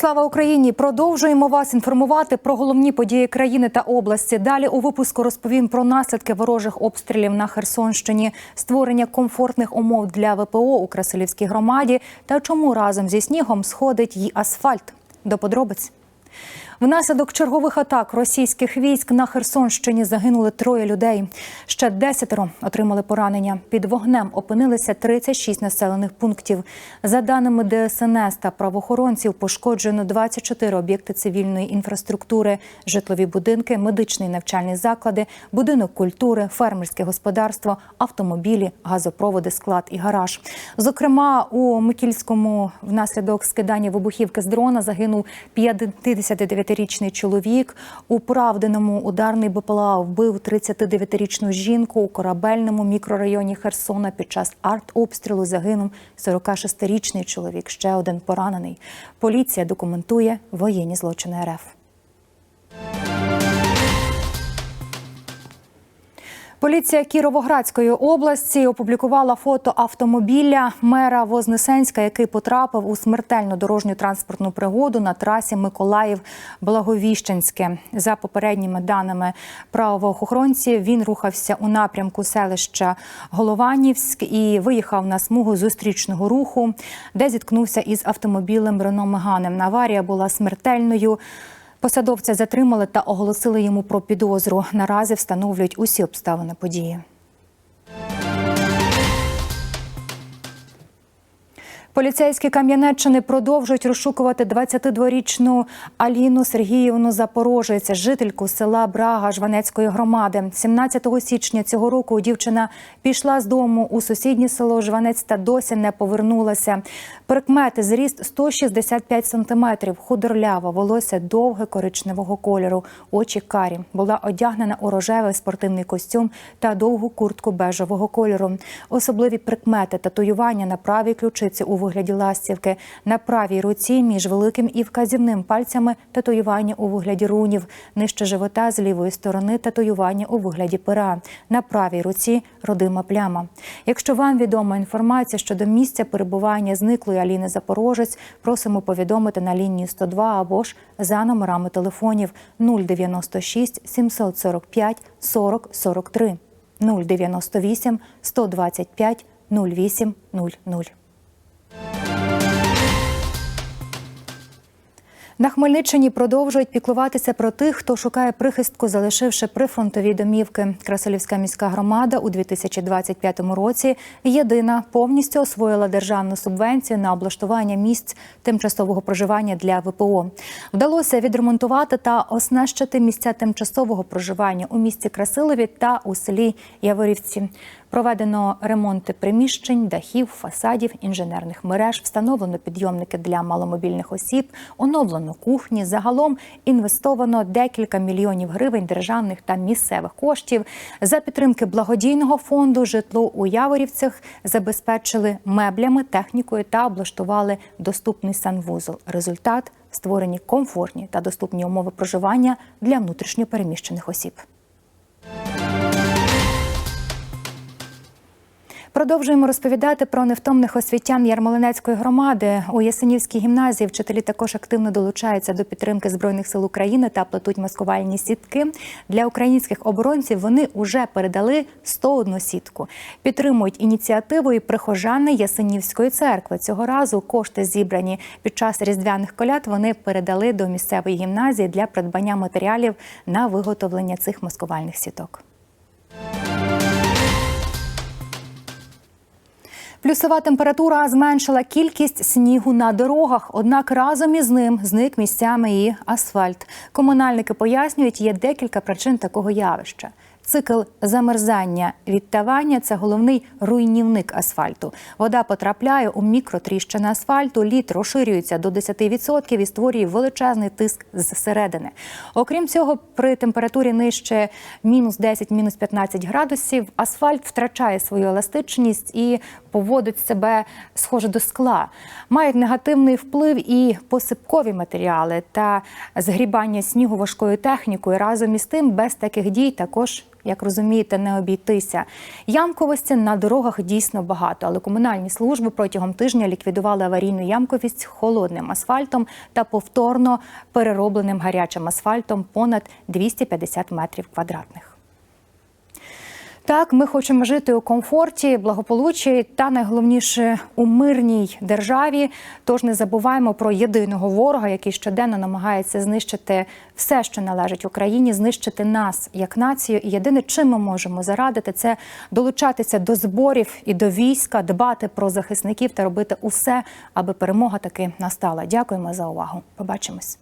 Слава Україні! Продовжуємо вас інформувати про головні події країни та області. Далі у випуску розповім про наслідки ворожих обстрілів на Херсонщині, створення комфортних умов для ВПО у Красилівській громаді та чому разом зі снігом сходить її асфальт. До подробиць. Внаслідок чергових атак російських військ на Херсонщині загинули троє людей. Ще десятеро отримали поранення. Під вогнем опинилися 36 населених пунктів. За даними ДСНС та правоохоронців, пошкоджено 24 об'єкти цивільної інфраструктури, житлові будинки, медичні навчальні заклади, будинок культури, фермерське господарство, автомобілі, газопроводи, склад і гараж. Зокрема, у Микільському внаслідок скидання вибухівки з дрона загинув 59-річний чоловік. У Правдиному ударний БПЛА вбив 39-річну жінку. У корабельному мікрорайоні Херсона під час артобстрілу загинув 46-річний чоловік. Ще один поранений. Поліція документує воєнні злочини РФ. Поліція Кіровоградської області опублікувала фото автомобіля мера Вознесенська, який потрапив у смертельну дорожню транспортну пригоду на трасі Миколаїв-Благовіщенське. За попередніми даними правоохоронців, він рухався у напрямку селища Голованівськ і виїхав на смугу зустрічного руху, де зіткнувся із автомобілем Рено Меганем. Аварія була смертельною. Посадовця затримали та оголосили йому про підозру. Наразі встановлюють усі обставини події. Поліцейські Кам'янеччини продовжують розшукувати 22-річну Аліну Сергіївну Запорожець, жительку села Брага Жванецької громади. 17 січня цього року дівчина пішла з дому у сусіднє село Жванець та досі не повернулася. Прикмети зріст 165 сантиметрів, худорлява, волосся довге коричневого кольору, очі карі. Була одягнена у рожевий спортивний костюм та довгу куртку бежевого кольору. Особливі прикмети татуювання на правій ключиці у вигляді ластівки, на правій руці між великим і вказівним пальцями татуювання у вигляді рунів, нижче живота з лівої сторони татуювання у вигляді пера, на правій руці родима пляма. Якщо вам відома інформація щодо місця перебування зниклої Аліни Запорожець, просимо повідомити на лінії 102 або ж за номерами телефонів 096 745 40 43 098 125 08 00. На Хмельниччині продовжують піклуватися про тих, хто шукає прихистку, залишивши прифронтові домівки. Красилівська міська громада у 2025 році єдина повністю освоїла державну субвенцію на облаштування місць тимчасового проживання для ВПО. Вдалося відремонтувати та оснащити місця тимчасового проживання у місті Красилові та у селі Яворівці. Проведено ремонти приміщень, дахів, фасадів, інженерних мереж, встановлено підйомники для маломобільних осіб, оновлено кухні. Загалом інвестовано декілька мільйонів гривень державних та місцевих коштів. За підтримки благодійного фонду житло у Яворівцях забезпечили меблями, технікою та облаштували доступний санвузол. Результат створені комфортні та доступні умови проживання для внутрішньопереміщених осіб. Продовжуємо розповідати про невтомних освітян Ярмолинецької громади. У Ясенівській гімназії вчителі також активно долучаються до підтримки збройних сил України та плетуть маскувальні сітки. Для українських оборонців вони вже передали 101 сітку. Підтримують ініціативу і прихожани Ясенівської церкви. Цього разу кошти зібрані під час різдвяних коляд. Вони передали до місцевої гімназії для придбання матеріалів на виготовлення цих маскувальних сіток. Плюсова температура зменшила кількість снігу на дорогах, однак разом із ним зник місцями і асфальт. Комунальники пояснюють, є декілька причин такого явища. Цикл замерзання відтавання це головний руйнівник асфальту. Вода потрапляє у мікротріщини асфальту, лід розширюється до 10% і створює величезний тиск зсередини. Окрім цього, при температурі нижче мінус 10, мінус 15 градусів асфальт втрачає свою еластичність і поводить себе схоже до скла. Мають негативний вплив і посипкові матеріали та згрібання снігу важкою технікою. Разом із тим, без таких дій також як розумієте, не обійтися. Ямковості на дорогах дійсно багато, але комунальні служби протягом тижня ліквідували аварійну ямковість холодним асфальтом та повторно переробленим гарячим асфальтом понад 250 метрів квадратних. Так, ми хочемо жити у комфорті, благополуччі та найголовніше у мирній державі. Тож не забуваємо про єдиного ворога, який щоденно намагається знищити все, що належить Україні, знищити нас як націю. І єдине, чим ми можемо зарадити, це долучатися до зборів і до війська, дбати про захисників та робити усе, аби перемога таки настала. Дякуємо за увагу. Побачимось.